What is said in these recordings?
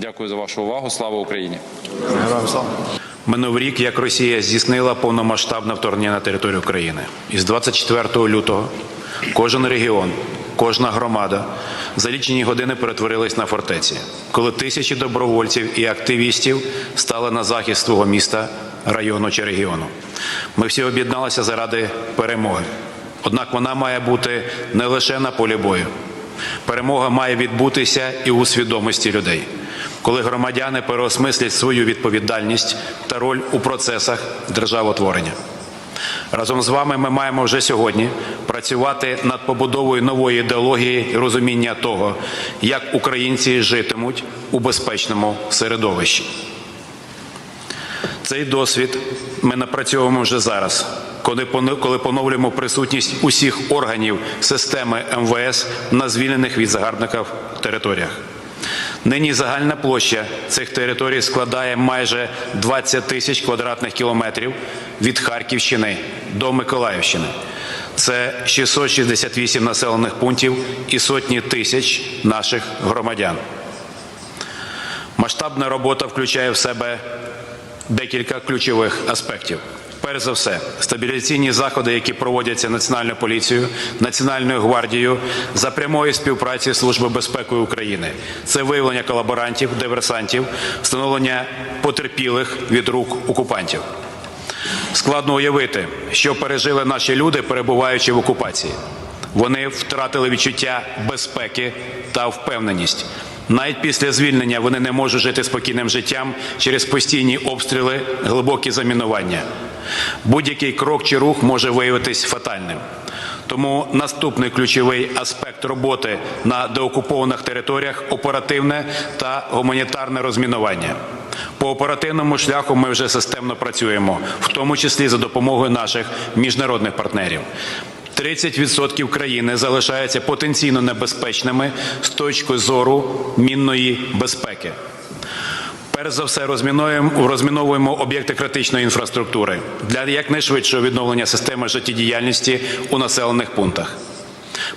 Дякую за вашу увагу. Слава Україні! Героям слава. Минув рік, як Росія здійснила повномасштабне вторгнення на територію України. І з 24 лютого кожен регіон, кожна громада за лічені години перетворились на фортеці, коли тисячі добровольців і активістів стали на захист свого міста, району чи регіону. Ми всі об'єдналися заради перемоги. Однак вона має бути не лише на полі бою. Перемога має відбутися і у свідомості людей, коли громадяни переосмислять свою відповідальність та роль у процесах державотворення. Разом з вами ми маємо вже сьогодні працювати над побудовою нової ідеології і розуміння того, як українці житимуть у безпечному середовищі. Цей досвід ми напрацьовуємо вже зараз, коли поновлюємо присутність усіх органів системи МВС на звільнених від загарбників територіях. Нині загальна площа цих територій складає майже 20 тисяч квадратних кілометрів від Харківщини до Миколаївщини. Це 668 населених пунктів і сотні тисяч наших громадян. Масштабна робота включає в себе декілька ключових аспектів. Перш за все, стабілізаційні заходи, які проводяться Національною поліцією, Національною гвардією за прямої співпраці Служби безпеки України. Це виявлення колаборантів, диверсантів, встановлення потерпілих від рук окупантів. Складно уявити, що пережили наші люди, перебуваючи в окупації. Вони втратили відчуття безпеки та впевненість. Навіть після звільнення вони не можуть жити спокійним життям через постійні обстріли, глибокі замінування. Будь-який крок чи рух може виявитись фатальним. Тому наступний ключовий аспект роботи на деокупованих територіях оперативне та гуманітарне розмінування. По оперативному шляху ми вже системно працюємо, в тому числі за допомогою наших міжнародних партнерів. 30% країни залишаються потенційно небезпечними з точки зору мінної безпеки. Перш за все, розміновуємо об'єкти критичної інфраструктури для якнайшвидшого відновлення системи життєдіяльності у населених пунктах.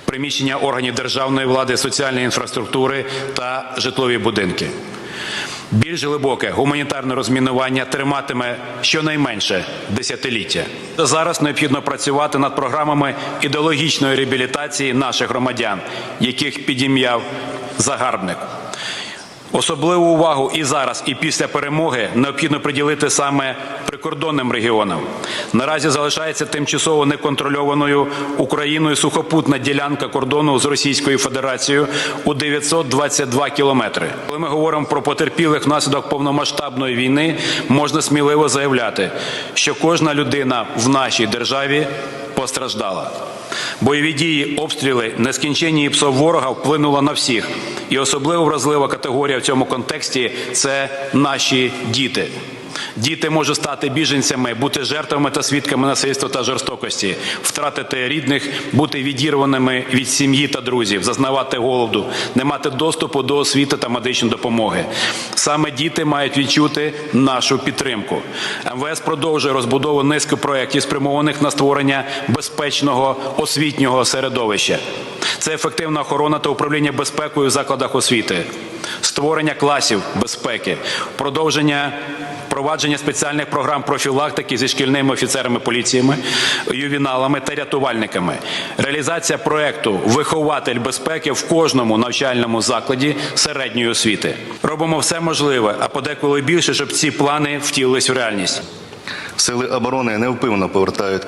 Приміщення органів державної влади, соціальної інфраструктури та житлові будинки. Більш глибоке гуманітарне розмінування триматиме щонайменше десятиліття. Зараз необхідно працювати над програмами ідеологічної реабілітації наших громадян, яких підім'яв загарбник. Особливу увагу і зараз, і після перемоги необхідно приділити саме прикордонним регіонам. Наразі залишається тимчасово неконтрольованою Україною сухопутна ділянка кордону з Російською Федерацією у 922 кілометри. Коли ми говоримо про потерпілих внаслідок повномасштабної війни, можна сміливо заявляти, що кожна людина в нашій державі постраждала. Бойові дії, обстріли, нескінченні ПСО ворога вплинуло на всіх. І особливо вразлива категорія в цьому контексті це наші діти. Діти можуть стати біженцями, бути жертвами та свідками насильства та жорстокості, втратити рідних, бути відірваними від сім'ї та друзів, зазнавати голоду, не мати доступу до освіти та медичної допомоги. Саме діти мають відчути нашу підтримку. МВС продовжує розбудову низки проєктів, спрямованих на створення безпечного освітнього середовища. Це ефективна охорона та управління безпекою в закладах освіти, створення класів безпеки, продовження впровадження спеціальних програм профілактики зі шкільними офіцерами поліціями, ювіналами та рятувальниками, реалізація проекту Вихователь безпеки в кожному навчальному закладі середньої освіти. Робимо все можливе, а подеколи більше, щоб ці плани втілились в реальність. Сили оборони невпинно повертають